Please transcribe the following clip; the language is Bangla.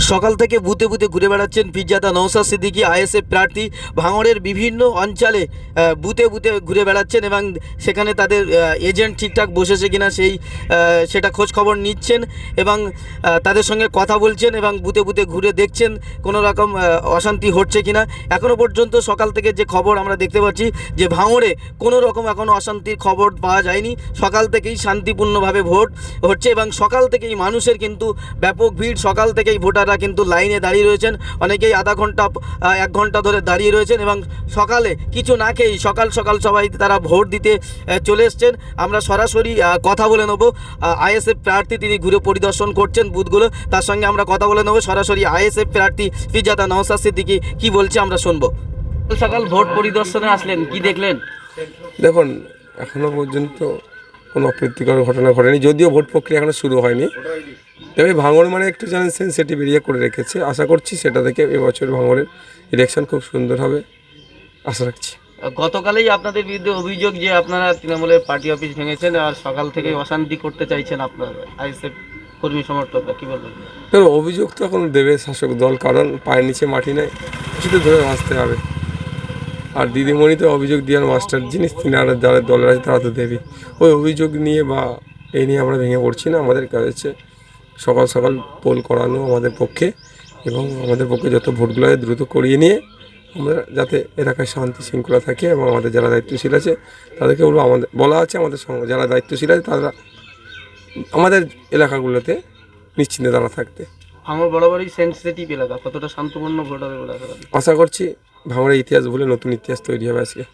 সকাল থেকে বুথে বুথে ঘুরে বেড়াচ্ছেন পিজ্জাদা নৌসা সিদ্দিকী, আইএসএফ প্রার্থী। ভাঙড়ের বিভিন্ন অঞ্চলে বুথে বুথে ঘুরে বেড়াচ্ছেন এবং সেখানে তাদের এজেন্ট ঠিকঠাক বসেছে কিনা সেই সেটা খোঁজ খবর নিচ্ছেন এবং তাদের সঙ্গে কথা বলছেন এবং বুথে বুথে ঘুরে দেখছেন কোনো রকম অশান্তি হচ্ছে কিনা। এখনও পর্যন্ত সকাল থেকে যে খবর আমরা দেখতে পাচ্ছি যে ভাঙড়ে কোনো রকম এখনও অশান্তির খবর পাওয়া যায়নি। সকাল থেকেই শান্তিপূর্ণভাবে ভোট হচ্ছে এবং সকাল থেকেই মানুষের কিন্তু ব্যাপক ভিড়। সকাল থেকেই ভোটাররা কিন্তু লাইনে দাঁড়িয়ে রয়েছেন। অনেকেই আধা ঘণ্টা এক ঘণ্টা ধরে দাঁড়িয়ে রয়েছেন এবং সকালে কিছু না খেয়েই সকাল সকাল সবাই তারা ভোট দিতে চলে এসছেন। আমরা সরাসরি কথা বলে নেব। আইএসএফ প্রার্থী তিনি ঘুরে পরিদর্শন করছেন বুথগুলো। তার সঙ্গে আমরা কথা বলে নেব। সরাসরি আইএসএফ প্রার্থী ফিজাদা নওসাদ সিদ্দিকি কি বলছে আমরা শুনব। সকাল ভোট পরিদর্শনে আসলেন কি দেখলেন? দেখুন এখনও পর্যন্ত কোনো অপ্রীতিকর ঘটনা ঘটেনি যদিও ভোট প্রক্রিয়া এখনও শুরু হয়নি। তবে ভাঙড় মানে একটু যেন সেন্সিটিভ এরিয়া করে রেখেছে। আশা করছি সেটা থেকে এবছর ভাঙড়ের ইলেকশন খুব সুন্দর হবে। আশা রাখছি। গতকালেই আপনাদের বিরুদ্ধে অভিযোগ যে আপনারা তৃণমূলের পার্টি অফিস ভেঙেছেন আর সকাল থেকে অশান্তি করতে চাইছেন আপনার। আইএসএফ কর্মী সমর্থকরা কি বলবেন? অভিযোগ তো এখন দেবে শাসক দল কারণ পায়ের নিচে মাটি নেই কিছুতে ধরে বাঁচতে হবে। আর দিদিমণি তো অভিযোগ দেওয়ার মাস্টার জিনিস তিনারা যারা দলের আছে তারা তো দেবে ওই অভিযোগ নিয়ে বা এই নিয়ে আমরা ভেঙে পড়ছি না আমাদের কাজ হচ্ছে সকাল সকাল পোল করানো আমাদের পক্ষে এবং আমাদের পক্ষে যত ভোটগুলো আছে দ্রুত করিয়ে নিয়ে আমরা যাতে এলাকায় শান্তি শৃঙ্খলা থাকে এবং আমাদের যারা দায়িত্বশীল আছে তাদেরকে বলব আমাদের বলা আছে আমাদের যারা দায়িত্বশীল আছে তারা আমাদের এলাকাগুলোতে নিশ্চিন্তে তারা থাকতে। আমার বরাবরই সেন্সিটিভ এলাকা কতটা শান্তপূর্ণ ভোট হবে বলে আশা করছি ভাঙড়ের ইতিহাস ভুলে নতুন ইতিহাস তৈরি হবে আজকে।